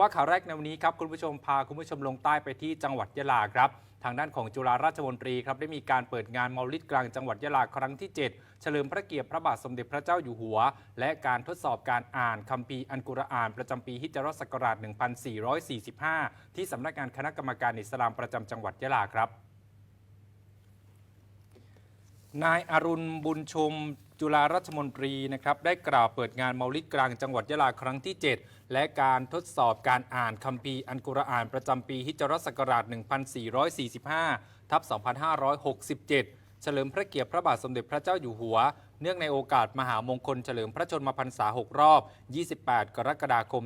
ว่าข่าวแรกในวันนี้ครับคุณผู้ชมพาคุณผู้ชมลงใต้ไปที่จังหวัดยะลาครับ ทางด้านของจุฬาราชมนตรีครับได้มีการเปิดงานมอลิดกลางจังหวัดยะลาครั้งที่ 7 เฉลิมพระเกียรติพระบาทสมเด็จพระเจ้าอยู่หัว และการทดสอบการอ่านคัมภีร์อันกุรอาน ประจำปีฮิจรัสศักราช 1445 ที่สำนักงานคณะกรรมการอิสลามประจำจังหวัดยะลาครับ นายอรุณบุญชมจุฬาราชมนตรีนะครับได้กล่าวเปิดงานเมาลิดกลางจังหวัดยะลาครั้งที่ 7 และการทดสอบการอ่านคัมภีร์อันกุรอานประจำปีฮิจรัสศักราช 1445 ทับ 2567 เฉลิมพระเกียรติพระบาทสมเด็จพระเจ้าอยู่หัว เนื่องในโอกาสมหามงคลเฉลิมพระชนมพรรษา 6 รอบ 28 กรกฎาคม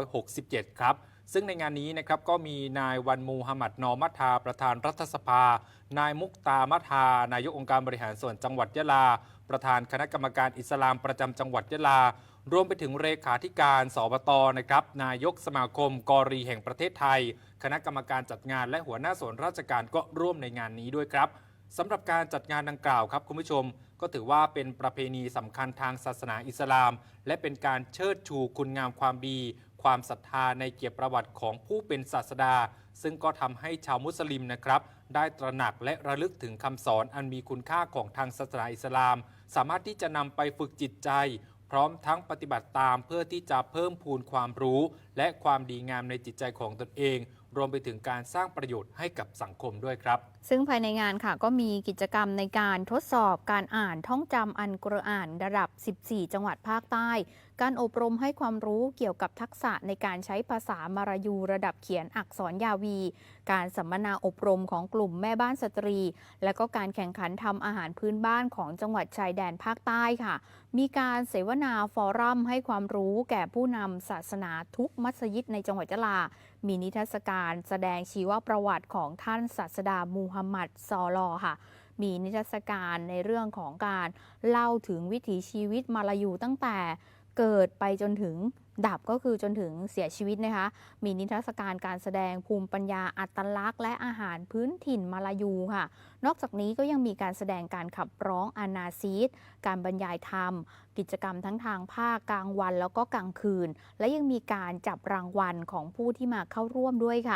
2567 ครับ ซึ่งในงานนี้นะครับก็มีนายวันมูฮัมหมัดนอมัทาประธานรัฐสภา นายมุกตามัทานายกองค์การบริหารส่วนจังหวัดยะลา ประธานคณะกรรมการอิสลามประจำจังหวัดยะลารวมไปถึงเลขาธิการสบตนะครับนายกสมาคมกอรีแห่งประเทศไทย คณะกรรมการจัดงานและหัวหน้าส่วนราชการก็ร่วมในงานนี้ด้วยครับสำหรับการจัดงานดังกล่าวครับคุณผู้ชม ก็ถือว่าเป็นประเพณีสำคัญทางศาสนาอิสลาม และเป็นการเชิดชูคุณงามความดี ความศรัทธาในเกียรติประวัติของผู้เป็นศาสดา ซึ่งก็ทำให้ชาวมุสลิมนะครับ ได้ตระหนักและระลึกถึงคำสอนอันมีคุณค่าของทางศาสนาอิสลาม สามารถที่จะนำไปฝึกจิตใจ พร้อมทั้งปฏิบัติตามเพื่อที่จะเพิ่มพูนความรู้ และความดีงามในจิตใจของตนเอง รวมไปถึงการสร้างประโยชน์ให้กับสังคมด้วยครับ ซึ่งภายในงานค่ะก็มีกิจกรรมในการทดสอบการอ่านท่องจำอันกรอานระดับ 14 จังหวัดภาคใต้ การอบรมให้ความรู้เกี่ยวกับทักษะในการใช้ภาษามารายูระดับเขียนอักษรยาวี การสัมมนาอบรมของกลุ่มแม่บ้านสตรี และก็การแข่งขันทำอาหารพื้นบ้านของจังหวัดชายแดนภาคใต้ค่ะ มีการเสวนาฟอรัมให้ความรู้แก่ผู้นำศาสนาทุกมัสยิดในจังหวัดยะลา มีนิทรรศการแสดงชีวประวัติของท่านศาสดามูฮัมหมัดซอลอค่ะ มีนิทรรศการในเรื่องของการเล่าถึงวิถีชีวิตมาลายูตั้งแต่เกิดไปจนถึง ดับก็คือจนถึงเสียชีวิตนะคะ มีนิทรรศการการแสดงภูมิปัญญาอัตลักษณ์ และอาหารพื้นถิ่นมาลายูค่ะ นอกจากนี้ก็ยังมีการแสดงการขับร้องอานาซีดการบรรยายธรรม กิจกรรมทั้งทางภาคกลางวันแล้วก็กลางคืน และยังมีการจับรางวัลของผู้ที่มาเข้าร่วมด้วยค่ะ